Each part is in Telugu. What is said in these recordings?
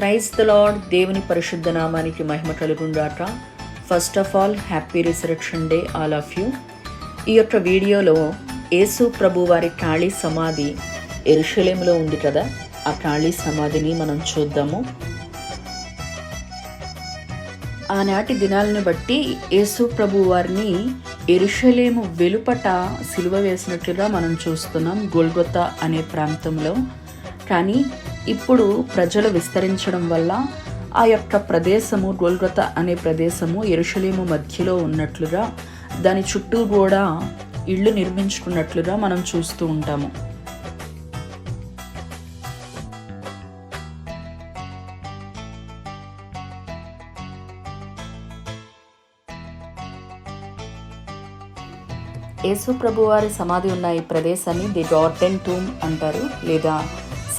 ప్రైజ్ ద లార్డ్ దేవుని పరిశుద్ధ నామానికి మహిమ కలుగుండాట first of all happy resurrection day all of you ఈ యొక్క వీడియోలో యేసు ప్రభు వారి ఖాళీ సమాధి ఎరుషలేములో ఉంది కదా? ఆ ఖాళీ సమాధిని మనం చూద్దాము. ఆనాటి దినాలను బట్టి యేసు ప్రభు వారిని ఎరుషలేము వెలుపట సిలువ వేసినట్లుగా మనం చూస్తున్నాం గోల్గొత్త అనే ప్రాంతంలో. కానీ ఇప్పుడు ప్రజలు విస్తరించడం వల్ల ఆ యొక్క ప్రదేశము గోల్గొత అనే ప్రదేశము ఎరుషలేము మధ్యలో ఉన్నట్లుగా దాని చుట్టూ కూడా ఇళ్ళు నిర్మించుకున్నట్లుగా మనం చూస్తూ ఉంటాము. యేసు వారి సమాధి ఉన్న ఈ ప్రదేశాన్ని ది గార్డెన్ టూమ్ అంటారు లేదా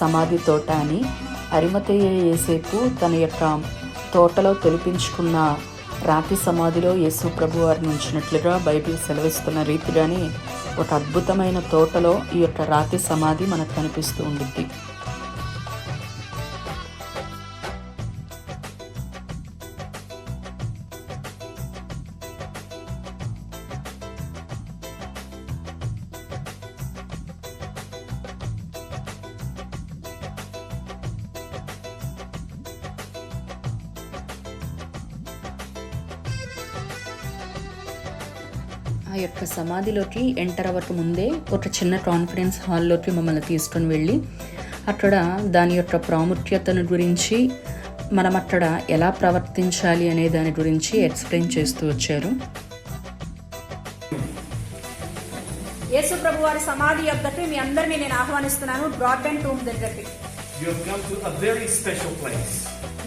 సమాధి తోట అని అరిమతయ్య ఏసేపు తన యొక్క తోటలో తొలిపించుకున్న రాతి సమాధిలో యేసు ప్రభు వారిని ఉంచినట్లుగా బైబిల్ సెలవిస్తున్న రీతిగానే ఒక అద్భుతమైన తోటలో ఈ యొక్క రాతి సమాధి మనకు కనిపిస్తూ ఉండిద్ది. ఆ యొక్క సమాధిలోకి ఎంటర్ అవ్వక ముందే ఒక చిన్న కాన్ఫరెన్స్ హాల్లోకి మమ్మల్ని తీసుకొని వెళ్ళి అక్కడ దాని యొక్క ప్రాముఖ్యతను గురించి మనం అక్కడ ఎలా ప్రవర్తించాలి అనే దాని గురించి ఎక్స్ప్లెయిన్ చేస్తూ వచ్చారు. యేసు ప్రభు వారి సమాధి యొద్దకి మీ అందరినీ నేను ఆహ్వానిస్తున్నాను. బ్రాడ్బ్యాండ్ టూమ్ దగ్గరికి. You have come to a very special place.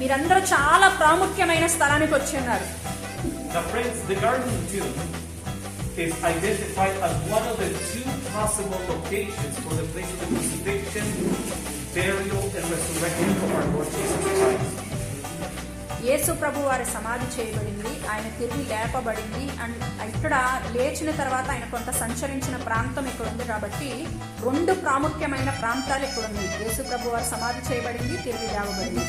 మీరందరూ చాలా ప్రాముఖ్యమైన స్థలానికి వచ్చి ఉన్నారు. Now, friends, the Garden Tomb. Is identified as one of the two possible locations for the place of the crucifixion, burial, and resurrection of our Lord Jesus Christ. యేసు ప్రభు వారి సమాధి చేయబడింది ఆయన తిరిగి లేపబడింది అండ్ ఇక్కడ లేచిన తర్వాత ఆయన కొంత సంచరించిన ప్రాంతం ఇక్కడ ఉంది కాబట్టి రెండు ప్రాముఖ్యమైన ప్రాంతాలు ఇక్కడ ఉన్నాయి యేసు ప్రభు వారి సమాధి చేయబడింది తిరిగి లేవబడింది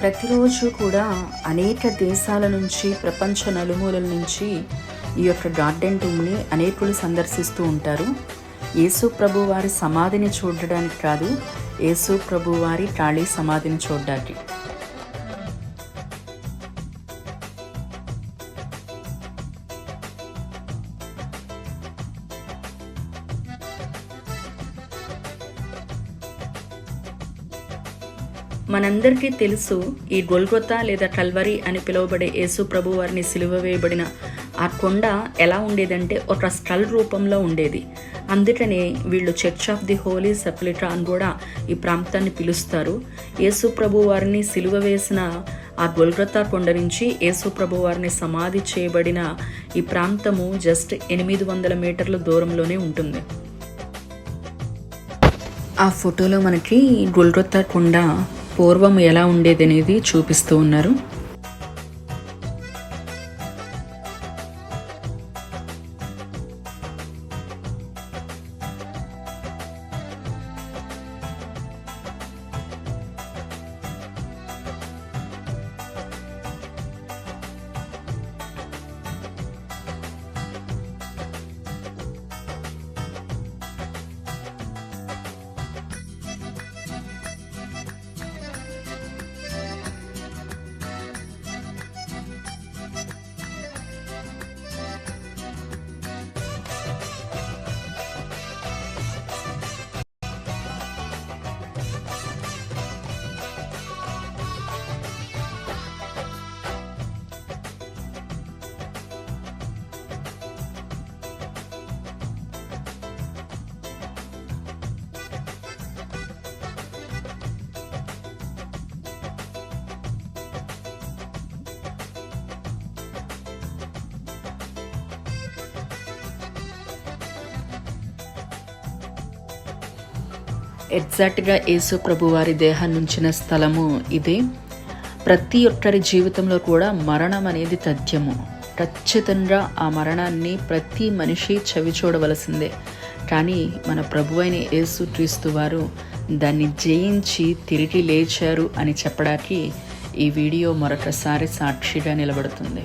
ప్రతిరోజు కూడా అనేక దేశాల నుంచి ప్రపంచ నలుమూలల నుంచి ఈ యొక్క గార్డెన్ టూమ్ని అనేకులు సందర్శిస్తూ ఉంటారు. యేసు ప్రభు వారి సమాధిని చూడడానికి కాదు యేసు ప్రభు వారి ఖాళీ సమాధిని చూడడానికి. మనందరికీ తెలుసు ఈ గొల్గొత లేదా కల్వరి అని పిలువబడే యేసు ప్రభు వారిని సిలువ వేయబడిన ఆ కొండ ఎలా ఉండేదంటే ఒక స్కల్ రూపంలో ఉండేది. అందుకనే వీళ్ళు church of the holy sepulchre అని కూడా ఈ ప్రాంతాన్ని పిలుస్తారు. యేసు ప్రభు వారిని సిలువ వేసిన ఆ గొల్గొతా కొండ నుంచి యేసు ప్రభు వారిని సమాధి చేయబడిన ఈ ప్రాంతము జస్ట్ ఎనిమిది వందల మీటర్ల దూరంలోనే ఉంటుంది. ఆ ఫోటోలో మనకి గొల్గొత్తా కొండ పూర్వం ఎలా ఉండేది అనేది చూపిస్తూ ఉన్నారు. ఎగ్జాక్ట్గా యేసు ప్రభు వారి దేహాన్ని ఉంచిన స్థలము ఇదే. ప్రతి ఒక్కరి జీవితంలో కూడా మరణం అనేది తథ్యము. ఖచ్చితంగా ఆ మరణాన్ని ప్రతి మనిషి చవి చూడవలసిందే. కానీ మన ప్రభు అయిన యేసు క్రీస్తు వారు దాన్ని జయించి తిరిగి లేచారు అని చెప్పడానికి ఈ వీడియో మరొకసారి సాక్షిగా నిలబడుతుంది.